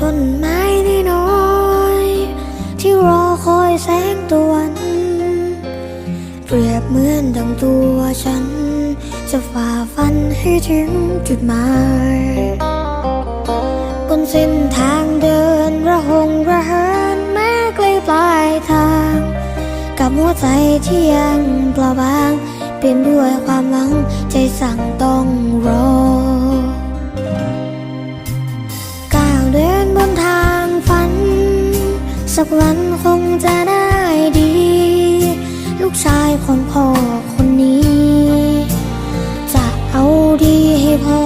ต้นไม้น้อยที่รอคอยแสงตะวัน เปรียบเหมือนดังตัวฉัน จะฝ่าฟันให้ถึงจุดหมายบนเส้นทางเดินระหงระเหินแม้ไกลปลายทาง กับหัวใจที่ยังเปล่าบาง เปี่ยนด้วยความหวังใจสั่งต้องรอ กวันคงจะได้ดี ลูกชายของพ่อคนนี้ จะเอาดีให้พ่อ